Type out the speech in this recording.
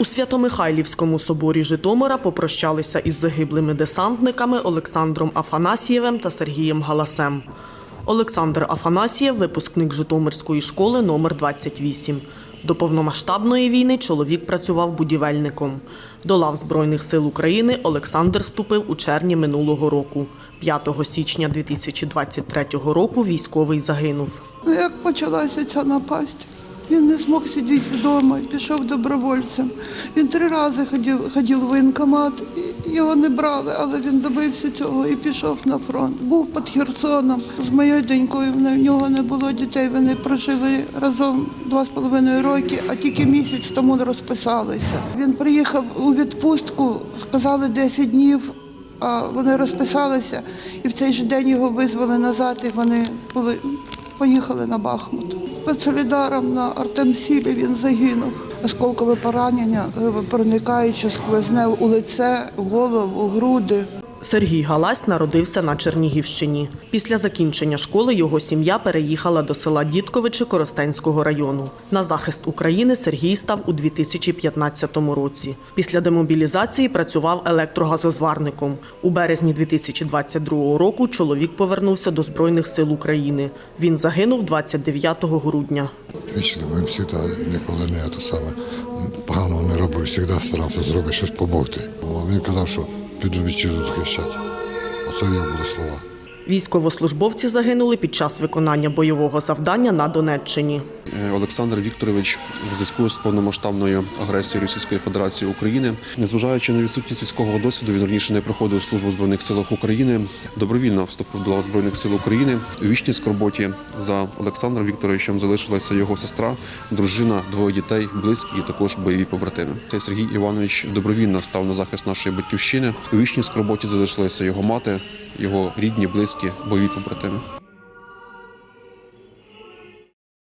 У Свято-Михайлівському соборі Житомира попрощалися із загиблими десантниками Олександром Афанасієвим та Сергієм Галасем. Олександр Афанасієв – випускник Житомирської школи номер 28. До повномасштабної війни чоловік працював будівельником. До лав Збройних сил України Олександр вступив у червні минулого року. 5 січня 2023 року військовий загинув. Ну, як почалася ця напасть, він не змог сидіти вдома пішов добровольцем. Він три рази ходив, ходив в воєнкомат, його не брали, але він добився цього і пішов на фронт. Був під Херсоном з моєю донькою. В нього не було дітей. Вони прожили разом два з половиною роки, а тільки місяць тому розписалися. Він приїхав у відпустку, сказали 10 днів. А вони розписалися, і в цей же день його визвали назад, і вони були, поїхали на Бахмут. Під Солідаром на Артемсілі він загинув. Осколкове поранення, е, проникаючи сквозне у лице, голову, груди. Сергій Галась народився на Чернігівщині. Після закінчення школи його сім'я переїхала до села Дідковичі Коростенського району. На захист України Сергій став у 2015 році. Після демобілізації працював електрогазозварником. У березні 2022 року чоловік повернувся до Збройних сил України. Він загинув 29 грудня. Вічно він завжди ніколи не те саме поганого не робив, завжди старався зробити щось допомогти. Він казав, що піду вітчизну захищати. Оце його були слова. Військовослужбовці загинули під час виконання бойового завдання на Донеччині. Е, Олександр Вікторович в зв'язку з повномасштабною агресією Російської Федерації України, незважаючи на відсутність військового досвіду, він раніше не проходив службу в збройних силах України. Добровільно вступив до збройних сил України. У вічній скорботі за Олександром Вікторовичем залишилася його сестра, дружина, двоє дітей, близькі і також бойові побратими. Цей Сергій Іванович добровільно став на захист нашої батьківщини. У вічній скорботі залишилася його мати, його рідні, близькі, бойові побратими.